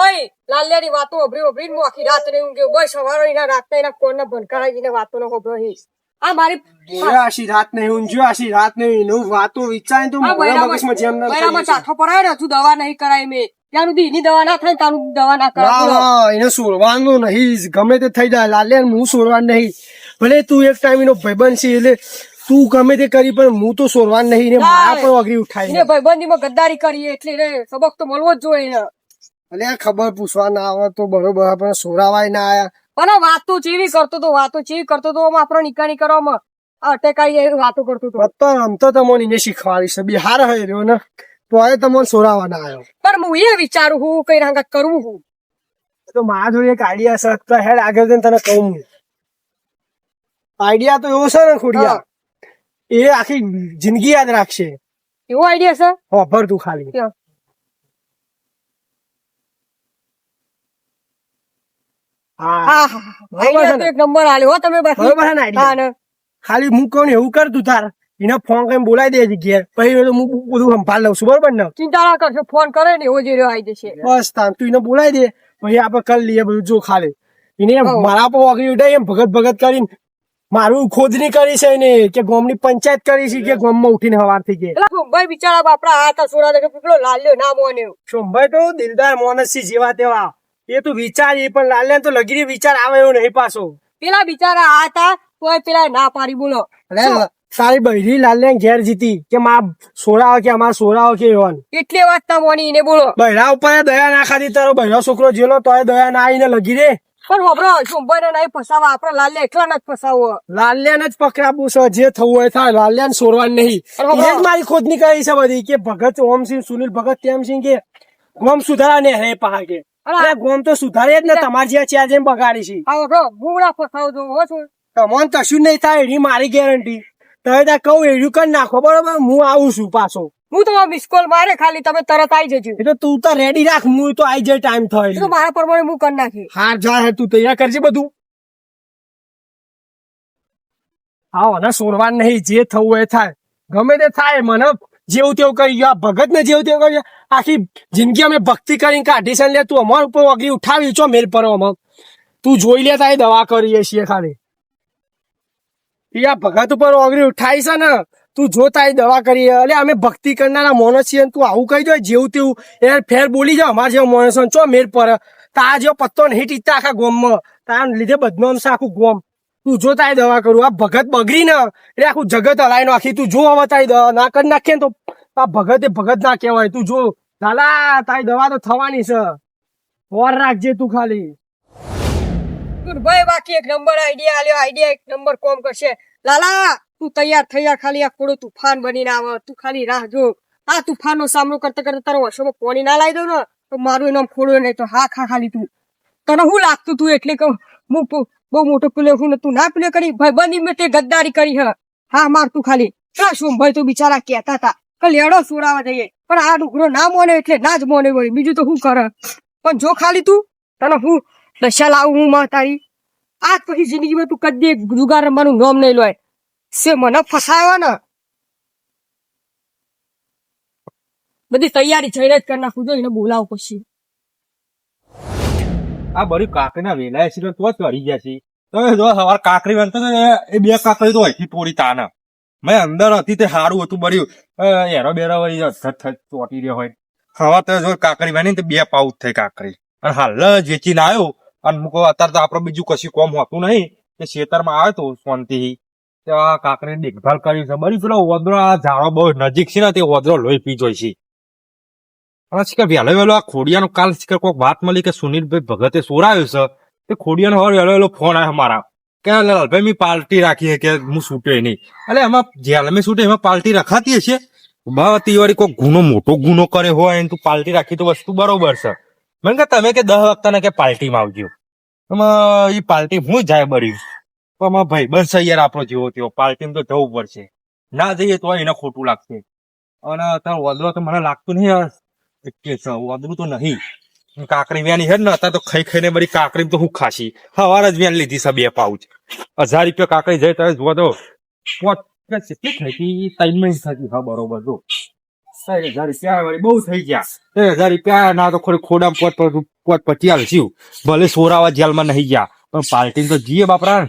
ભાઈ લાલિયાની વાતો અભરી અભરી હું આખી રાત નહીં ઊંઘ્યો ભાઈ સવારે એના રાતના એના કોણના ભનકારાજીને વાતો નો ખબર હી. આ મારી આશી રાત નહીં ઊંઘ્યો આશી રાત નહીં એનું વાતો વિચારે તો મારા મગજમાં જેમ ના થઈ ચાઠો પડાય ને હજુ દવા નહીં કરાય મેં. ત્યાં સુધી એની દવા ના થાય તારું દવા ના ના કરાય એને સોરવાનું નહીં. ગમે તે થઈ જાય. લાલે હું સોરવાનું નહીં. ભલે તું એક ટાઈમ એનો ભાઈબંધ છે એટલે તું ગમે તે કરી પણ હું તો સોરવાનું નહીં. ને મારા પણ અઘરી એને ઉઠાઈ ભાઈબંધીમાં ગદ્દારી કરીએ એટલે સબક તો મળવો જ જોઈએ અને આ ખબર પૂછવા ના આવે તો બરોબર આપણે સોરાવાય ના આયા. પણ વાત વાતો ચીવી કરતો તો વાતો ચીવી કરતો તો આપણો નિકાની કરવામાં આ અટેકાઈ વાતો કરતો તો. અત્યારે આમ તો તમને એને છે બિહાર હે રહ્યો ને તો એ તમને સોરાવા ના આવ્યો પણ હું એ વિચારું હું કઈ રંગત કરું હું તો મારા જોડે એક આઈડિયા છે તો હેડ આગળ જઈને તને કહું આઈડિયા તો એવો છે ને ખોડિયા એ આખી જિંદગી યાદ રાખશે. એવો આઈડિયા છે? હોભર તું ખાલી ક્યાં? હા હા હા બરોબર છે આઈડિયા તો ને? એક નંબર આલ્યો હો તમે બાકી બરોબર છે ને idea? હા ને ખાલી હું કહું એવું કર તું તાર. એને ફોન કરીને બોલાવી દેજે ઘેર. પછી હું બધું સંભાળ લઉં છું. બરોબર ને? ચિંતા ના કરશો ફોન કરે ને એવો જ રહ્યો આવી જશે. બસ તાન તું એને બોલાવી દે. પછી આપણે કરી લઈએ બધું જો ખાલી. એને. મારા પર વાગી ઉઠાય એમ ભગત ભગત કરીને મારું ખોદની કરી છે ને કે ગામની પંચાયત કરી છે કે ગામમાં ઉઠીને સવાર થઈ એટલે ભાઈ બિચારા બાપડા આ હતા સોના કે પીપળો લાલ્યો ના મોને સોમભાઈ તો દિલદાર મોનસ છે જેવા તેવા. એ તું વિચાર એ પણ લાલ્યા તો લગીરી વિચાર આવે એવું નહીં પાછો. પેલા બિચારા આ હતા કોઈ પેલા ના પાડી બોલો. તારી બૈરી લાલ્યા ઘેર જીતી. કે માં સોરાવ કે અમાર સોરાવો કે એવન. એટલી વાત ના મોની એને બોલો. બૈરા ઉપર દયા ના ખાધી તારો બૈરો છોકરો જેલો તોય દયા ના આવીને લગી રે. પણ હોબળો સોમભાઈ ને નહીં ફસાવા આપડે લાલ્યા એટલા ના જ ફસાવો લાલ્યાને જ પકડાવું છે જે થવું હોય થાય લાલ્યાને સોરવાન નહીં. એ જ મારી ખોદની કરી છે બધી કે ભગત ઓમ સિંહ સુનિલ ભગત તેમ સિંહ કે ઓમ સુધારા ને હે કે અરે ગોમ તો સુધારે જ ને તમારી જ્યાં ચાર જેમ બગાડી છે. આ તો ગુમડા ફસાવ જો હો છો. તમોન કશું નહીં થાય એની મારી ગેરંટી તમે ત્યાં કહું એડ્યું કરી નાખો બરોબર? હું આવું છું પાછો. હું તો મિસ કોલ મારે ખાલી તમે તરત આવી જજો. એટલે તું તો રેડી રાખ હું તો આઈ જાય ટાઈમ થાય તો મારા પ્રમાણે હું કરી નાખી હાર જા હે તું તૈયાર કરજે બધું. હા અને સોરવાન નહીં જે થવું એ થાય. ગમે તે થાય મને જેવું તેવું કરી ગયો ભગત ને જેવું તેવું કરી આખી જિંદગી અમે ભક્તિ કરીને કાઢી છે લે, તું અમાર ઉપર અગલી ઉઠાવી છો મેલ પર અમે તું જોઈ લે તારી દવા કરીએ છીએ ખાલી. આ ભગત ઉપર અગરી ઉઠાવી છે ને, તું જો તારી દવા કરીએ. એટલે અમે ભક્તિ કરનારા માણસ છીએ તું આવું કહી દો, જેવું તેવું. એ ફેર બોલી જાવ અમારા જેવો માણસો છો મેલ પર. તારા જેવો પત્તો નહીં ટીચતા આખા ગોમમાં. તારા લીધે બદનામ છે આખું ગોમ. તું જો તારી દવા કરું, આ ભગત બગડી ને. એટલે આખું જગત હલાઈ નાખી. તું જો હવે તારી દવા ના કરી નાખે ને તો આ ભગત ભગત ના કહેવાય. તું જો. લાલા, તારી દવા તો થવાની છે. ઓર રાખજે તું ખાલી. ભાઈ બાકી એક નંબર આઈડિયા આલ્યો. આઈડિયા એક નંબર કોમ કરશે. લાલા, તું તૈયાર થયા ખાલી આ કોડો તુફાન બનીને આવે. તું ખાલી રાહ જો. આ તુફાનનો સામનો કરતા કરતા તારો વર્ષોમાં પાણી ના લાવી દઉં ને, તો મારું એનો ખોડો નહીં તો હા ખા ખાલી તું. તને શું લાગતું તું? એટલે કહું. હું બહુ મોટો પ્લે હું તું ના પ્લે કરી ભાઈ બની મેં તે ગદ્દારી કરી હ. હા, માર તું ખાલી. હા શું ભાઈ તું બિચારા કહેતા હતા? કે લેડો સુરાવા જઈએ. પણ આ ડુકરો ના મોને એટલે ના જ મોને વળી. બીજું તો શું કરે? પણ જો ખાલી તું, તને હું દશા લાવું હું માં તારી. આજ પછી જિંદગીમાં તું કદી જુગાર રમવાનું નામ નહીં લોય. સે મને ફસાયો ને. બધી તૈયારી જઈને જ કરી નાખું. જો એને બોલાવો પછી. આ બધી કાકરીના વેલાય છે તો જ કરી ગયા છે. તમે જો સવાર કાકરી હતો ને, એ બે કાકરી તો અહીંથી પૂરી તાના. મેં અંદર હતી તે સારું હતું બર્યું એરો બેરો વળી ચોટી રહ્યો હોય. હવે તો જો કાકરી બની તો બે પાઉચ થઈ કાકરી. અને હાલ જ વેચીને આવ્યો અને મૂકો અત્યારે તો આપડે બીજું કશું કોમ હોતું નહીં. તે ખેતરમાં આવ્યો તો શાંતિથી. તો આ કાકરીની દેખભાલ કરી છે. બરી પેલો ઓદરો આ ઝાડો બહુ નજીક છે ને તે ઓદરો લોહી પી જોઈ છે. હવે શીખર વહેલો વહેલો આ ખોડિયાનો કાલ શીખર કોઈક વાત મળી કે સુનિલભાઈ ભગતે સોરાયો છે. તે ખોડિયાનો હવે વહેલો વહેલો ફોન આવ્યો મારા. કે લાલભાઈ મેં પાર્ટી રાખી છે કે હું છૂટે નહીં. એટલે એમાં જેલ મેં છૂટે એમાં પાર્ટી રખાતી હશે? બાવતી વાળી કોઈ ગુનો, મોટો ગુનો કરે હોય એને તું પાર્ટી રાખી તો વસ્તુ બરોબર છે. મને કે તમે કે દસ વખત કે પાર્ટીમાં આવજો. એમાં એ પાર્ટી હું જાય બર્યું તો અમારા ભાઈ, બસ યાર આપણો જેવો તેવો. પાર્ટીમાં તો જવું પડશે. ના જઈએ તો એને ખોટું લાગશે. અને તારો વદરો તો મને લાગતું નહીં કે તો નહીં. કાકરી વ્યાની હે ને અત્યારે તો ખાઈ ખાઈને બધી કાકરી તો હું ખાશી. સવાર જ વ્યાન લીધી છે બે પાઉચ. હજાર રૂપિયા કાકરી જાય તમે જોવા દો. કેટલી થઈ હતી? ત્રણ મહિને થતી હા, બરોબર, જો. બહુ થઈ ગયા. ત્રણ હજાર રૂપિયા ના તો ખોડી ખોડામ પોત પોત પચી આલશું ભલે સોરાવા જેલમાં નહીં ગયા, પણ પાર્ટી તો જીએ બાપરા.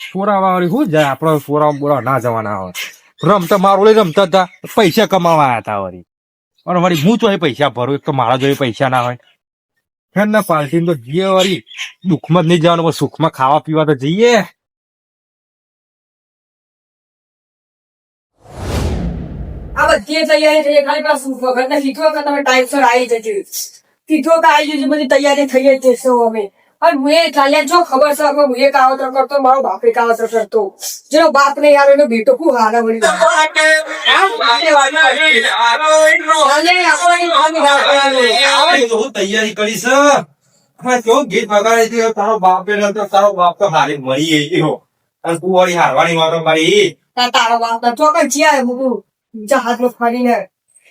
સોરાવા વાળી શું જાય આપડે સોરાવા બોલાવા ના જવાના હોય. રમતા, મારો રમતા હતા, પૈસા કમાવા હતા વળી. અને વળી હું તો એ પૈસા ભરું, એક તો મારા જોડે પૈસા ના હોય. ફેર ના પાર્ટી તો જઈએ વળી. દુઃખમાં જ નહીં જવાનું સુખમાં ખાવા પીવા તો જઈએ. આ બધી તૈયારી થઈ ખાલી તમે ટાઈમસર આવી જજો કીધું કે આવી જજો બધી તૈયારી થઈ જશે અમે. અને હું એ ચાલ્યા જો ખબર છે કે હું એ કાવતર કરતો મારો બાપે કાવતર કરતો. જેનો બાપ ને યાર એનો બેટો ખૂબ હારા વળી તૈયારી કરી છે કેવું ગીત વગાડે છે તારો બાપ તો તારો બાપ તો હારી મળી ગયો. અને તું વળી હારવાની વાતો મારી. તારો બાપ તો ચોકન જ્યાં હું જહાજમાં ફરીને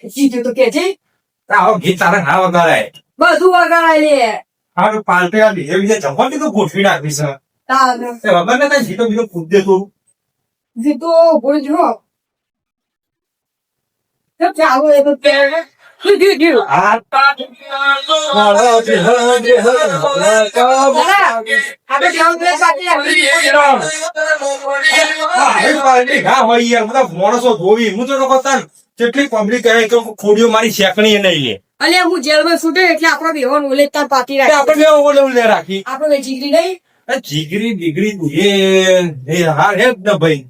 જીત્યું તો કે છે તારો ગીત તારે ના વગાડાય. બધું વગાડાય લે. હારું પાલતે આ બીજે બીજે જમવા તો ગોઠવી નાખી છે. તાર. એ ખબર ને તને જીતો બીજો કૂદ દે તું જીતો બોલજો તો ચાલો એ તો માણસો ધોવી. હું તો તન કેટલી પબ્લિક કહે કે ખોડીઓ મારી શેકણી નહીં લે. અલે હું જેલમાં છૂટે એટલે આપણો બેહોન ઓલે તાર પાતી રાખી. આપણે બે ઓલે ઓલે રાખી. આપણે જીગરી નહીં? જીગરી બીગરી એ એ હા હે ને ભાઈ.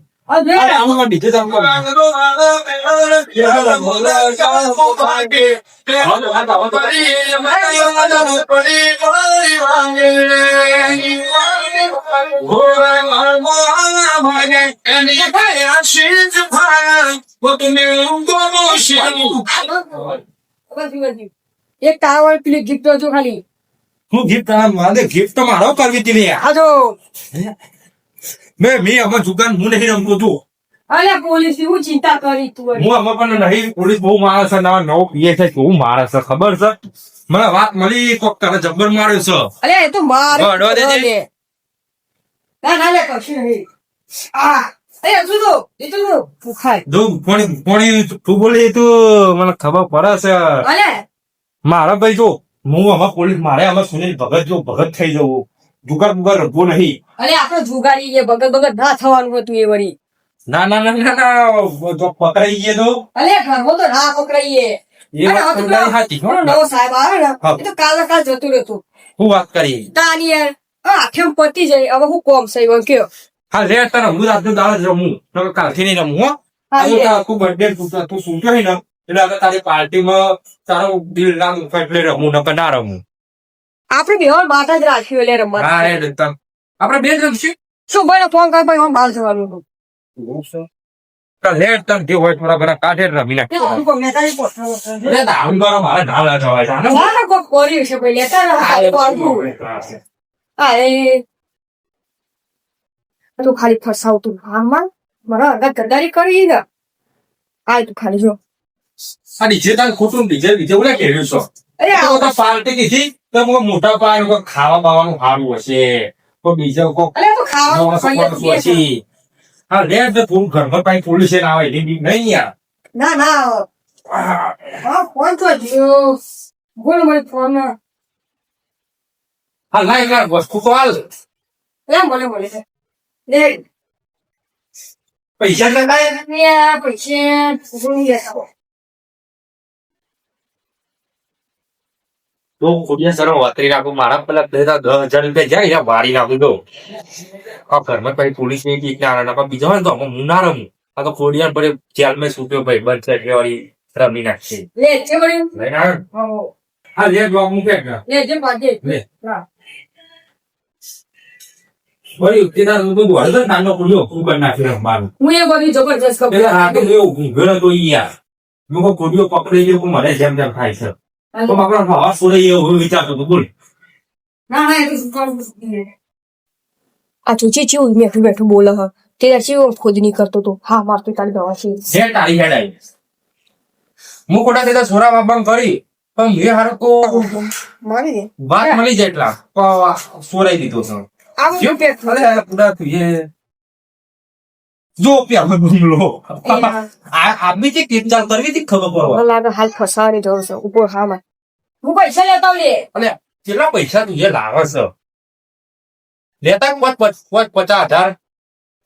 અરે અરે આમાં બીજે તો આમાં બસ, બસ. એક તાવર પેલી ગિફ્ટ જો ખાલી. હું ગિફ્ટ મારે ગિફ્ટ મારો કરવી હતી આ જો. મેં મેં આમાં દુકાન હું નહીં રમતો તું. અલે પોલીસ હું ચિંતા કરી તું હું અમે પણ નહીં પોલીસ બહુ મારે છે નવા નવો પીએ છે બહુ મારે છે ખબર છે? મને વાત મળી કોક તારે જબ્બર માર્યો છે. અલે એ તો માર. ના ના લે કશું નહીં. આ એ હજુ તો એ તો જો ભૂખાય જો કોણી કોણી તું બોલી તું મને ખબર પડે છે. અલે. મારા ભાઈ જો હું આમાં પોલીસ મારે આમાં સુનિલ ભગત જો ભગત થઈ જવું. જુગાર બુગાર રમવું નહીં. અલે આપણે જુગારી એ બગત બગત ના થવાનું હતું એ વળી. ના ના ના ના ના જો પકડાઈ ગયે તો. અરે ઘરમાં તો ના પકડાઈએ. એ વાત હવે તો તમારી સાચી નવો સાહેબ આવે ને તો કાલે કાલ જતું રહેતું. હું વાત કરી તાની યાર આ આઠેમ પતી જાય હવે હું કોમ સહી વન કયો. હા લે તારે હું રાતનો દાળ જ રમું. નકર કાલથી નહીં રમું હો. હા, આજે લે. બર્થડે તું તું સૂતો હોય ને એટલે આગળ તારી પાર્ટીમાં તારો દિલ ના દુખાય એટલે રમું નકર ના રમું. આપણે વાર માથા જ રાખ્યું એટલે રમવા હા એ તમ આપણે બે જ રમશું? શું ભાઈ ફોન કર ભાઈ હું બહાર જવાનું લેટ તો તમ જે હોય થોડા ઘણા કાઢે રમી નાખ તું મારે ના. હા, એ. તો ખાલી ફસાવતું હામાં મારા. આગળ ગદ્દારી કરી ને આ તું ખાલી જો. આ ડીજે તાર ખોટું બીજે બીજે ઓલા કેર્યું છો. અરે આ તો પાર્ટી કીધી તો મો મોટા પાય કો ખાવા બાવાનું સારું હશે. કો બીજો કો અરે તો ખાવાનું સપોર્ટ છીએ. હશે? હા લે તો તું ઘરમાં પાઈ પોલીસ ના આવે એની નહીં યાર. ના ના. હા ફોન તો જીઓ. બોલ મને ફોન. હા લાઈ ગા વસ્તુ તો હાલ. લે મને મળે છે લે પૈસા ના લાય લે પૈસા ભૂલી ગયા તો ખોડિયા સર વાતરી નાખું મારા પેલા બે દસ હજાર રૂપિયા જાય યાર વાળી નાખું તો આ ઘરમાં પછી પોલીસની બીક ના ના બીજા હોય ને તો હું ના રમું આ તો ખોડિયા પર જેલ મેં છૂટ્યો ભાઈ બંધ છે એટલે વાળી રમી નાખશે લે હા હા લે જો મૂકે લે જે પાજે લે હા વળી તેના તો તો નાનો ખોલ્યો હું કરી નાખી રમવાનું હું એ બધી જબરજસ્ત ખબર પેલા રાતે જો ઊંઘેલો તો યાર લોકો ખોડિયો પકડી ગયો મને જેમ જેમ થાય છે. તો આપણો હવા છોડે એવું વિચારતો હતો બોલ. ના ના એ તો આ ચૂચી મેઠું બેઠું બોલે હ. તે ચેવું ખુદ નહીં કરતો તો હા મારતો તારી દવા છે. જે તારી હેડ આવી. હું ખોટા તેતા છોરા બાપા કરી પણ મે હાર કો મારી વાત મળી જાય એટલા. તો સોરાઈ દીધો છે આવું કેમ? પેટ અરે પૂરા તું એ. જો પેલો ગુમલો એ આ આદમી જે કેક ચાલ કરવી હતી ખબર પડવા. મને લાગે હાલ ફસાવાની જરૂર છે ઊભો હા માં હું પૈસા લેતા આવું લે. અને કેટલા પૈસા તું જે લાવે છે? લેતા પાંચ પાંચ પચાસ હજાર.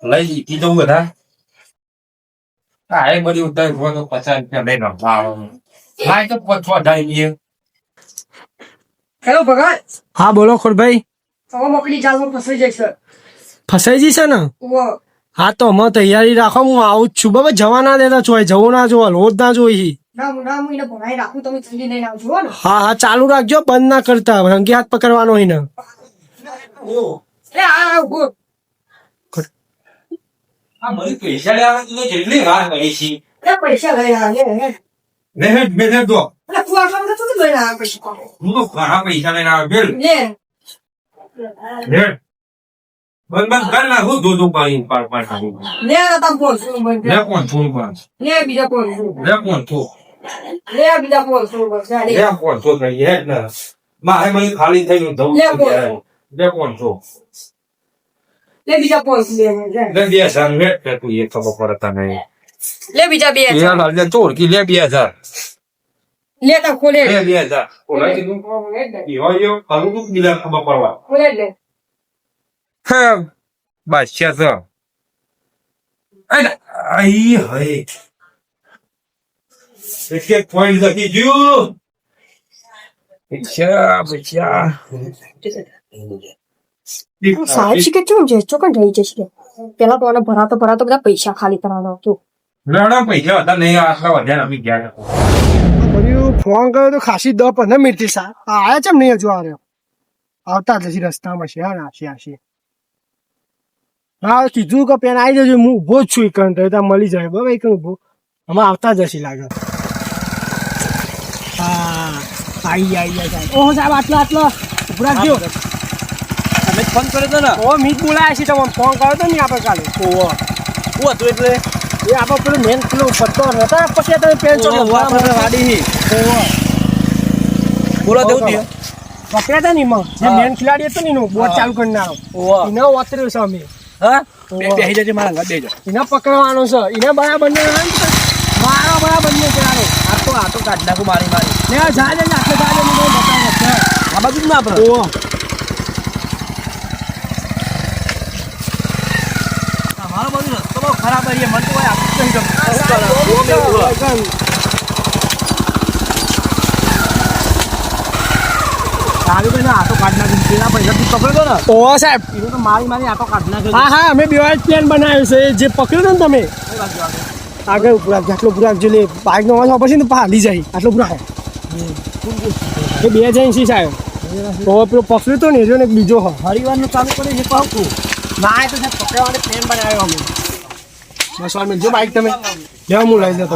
લઈ જવું બધા. હા એ બધી ઉતાર પચાસ રૂપિયા લઈ લાય તો છ હજાર હેલો ભગત. હા બોલો ખોડભાઈ હવે મોકલી જાલમાં ફસાઈ જશે ફસાઈ જશે ને હા તો અમે તૈયારી રાખો હું આવું જ છું. બાબા જવા ના દેતા છો જવું ના જોવા રોજ ના જોઈ. ના હું ના હું એને ભણાઈ રાખું તમે જલ્દી લઈને આવજો હો ને. હા હા ચાલુ રાખજો બંધ ના કરતા. રંગી હાથ પકડવાનો હોય ને. એ આ આ ઊભો. આ મારી પૈસા પૈસા લઈને આવ્યો લઈને આવ્યો બંધ બંધ કર પાર પાર નાખું લે તમ પોલસું બંધ લે કોણ થોડું કોણ લે બીજા પોલસું લે કોણ થો? લે બીજા પોલસું લે લે કોણ થો નહીં હે ને. મારે મને ખાલી થઈને ધવું લે કોણ. થો? લે બીજા પોલસું લે બે હજાર લે તું એ ખબર પડે નહીં લે બીજા બે હજાર. ચોર કી લે બે હજાર. લે તા ખોલે. લે લે જા. ઓલા કીધું ઈવા યો કરું તું બીજા ખબર પડવા. ખોલે લે હા બસ છે. અરે આઈ હય. એક એક પોઈન્ટ લખી ગયું. બચ્ચા બચ્યા સાહેબ શીખે ચમ છે ચોકન રહી જશે? પેલા તો ભરાતો ભરાતો બધા પૈસા ખાલી કરવાનો હતો ના પૈસા હતા નહીં આટલા વધારે અમે ગયા ફોન કર્યો તો ખાસી દસ પંદર મિનિટથી સા આયા છે નહીં હજુ આવ્યો આવતા જશે રસ્તામાં છે હા આશી આશી હા કીધું કે પેન આવી જજો હું ઊભો જ છું એક તો મળી જાય બરાબર એક ઊભો અમે આવતા જશે લાગે. હા આઈ આઈ આઈ આઈ. ઓહો સાહેબ આટલો આટલો. ઉભરા ગયો તમે ફોન કર્યો હતો ને? ઓ મીત બોલાયા છે તમે. ફોન કર્યો તો ને આપણે કાલે? ઓહો. શું હતું એટલે? એ આપણે પેલું મેન પેલું પત્તો નતા પછી તમે પેન ચો વાડી. બોલો દેવું થયું પકડ્યા હતા ને એમાં. જે મેન ખેલાડી હતો ને એનું બોટ ચાલુ કરી ના એને વાતર્યો છે અમે. હા? બેસી જજો મારા ઘર દેજો એને પકડવાનો છે. એને બરાબર ને મારા બરાબર ને ચાલો આ તો આ તો કાઢ નાખું મારી મારી. ને જા જા આટલે જા જા મને બતાવો છે. આ બાજુ ના આપણે ઓ તમારો બાજુ રસ્તો બહુ ખરાબ છે. મને તો કોઈ આપતું નહીં ગમતું. શું કરો? બહુ બેવું છે. સારું કે આટો કાઢ નાખ્યું પેલા પૈસા તું પકડ્યો ને ઓહો સાહેબ. હા હા અમે બે પ્લાન બનાવ્યો છે. જે પકડ્યો ને તમે આગળ? આગળ ઉપર રાખજો, આટલો રાખજો લે બાઇક નો અવાજ આવે ને હાલી જાય. આટલો પૂરા એ બે જણ છે સાહેબ. તો પેલો પકડ્યો તો ને જો ને બીજો હો. હરિવારનું ચાલુ કરી છે છું ના એ તો સાહેબ પકડવાનો પ્લેન બનાવ્યો અમે. બસ વાર જો બાઇક તમે. લેવા હું લઈ જતો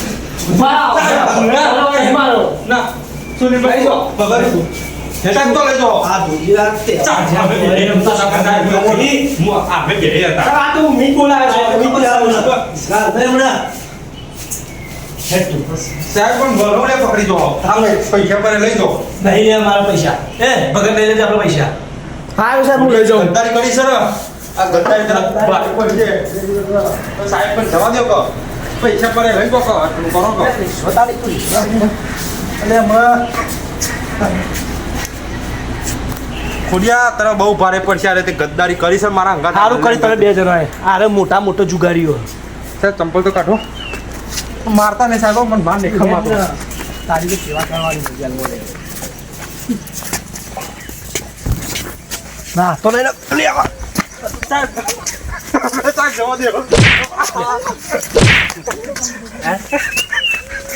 પણ પકડી દો. પૈસા પર લઈ દો. નહીં લે મારા પૈસા. એ ભગત લઈ લેજે આપણા પૈસા. હા હું લઈ જાઉં. ગદ્દારી કરી આ ગદ્દારી તરફ સાહેબ પણ જવા દો કો પૈસા પર લઈ દો કો આટલું કરો કો એટલે હમણાં ખુડિયા તને બહુ ભારે પડશે અરે તે ગદ્દારી કરી છે મારા અંગા સારું કરી તમે બે જણાએ. આરે મોટા મોટો જુગારીઓ. સાહેબ ચંપલ તો કાઢો. મારતા નહીં સાહેબ મને બાર નહીં ખમાતો તારી તો સેવા કરવાની ના તો લે સાહેબ જવા દો.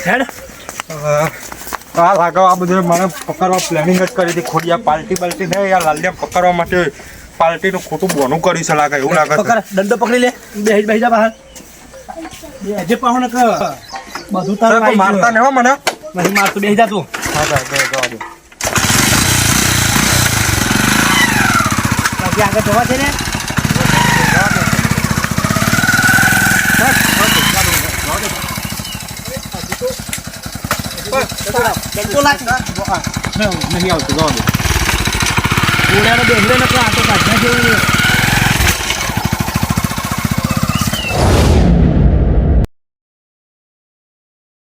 હેડ. આ લાગો આ બધું મને પકડવા પ્લાનિંગ જ કરી હતી. ખોડિયા પાલટી પાલટી નહીં આ લાલિયા પકડવા માટે પાર્ટીનું ખોટું બોનું કર્યું છે લાગે એવું લાગે પકડ દંડો પકડી લે. બે બેહી જા બહાર. બે જે પાહો ને કે બધું તારું મારતા ને હો મને. નહીં મારતું બેહી જા તું. હા સાહેબ, જવા જવા દે. આગળ જવા છે ને? જમતો લાગે નહીં આવતું જવા દે ગોળાનો બેહરે નકો આ તો કાઢના જેવું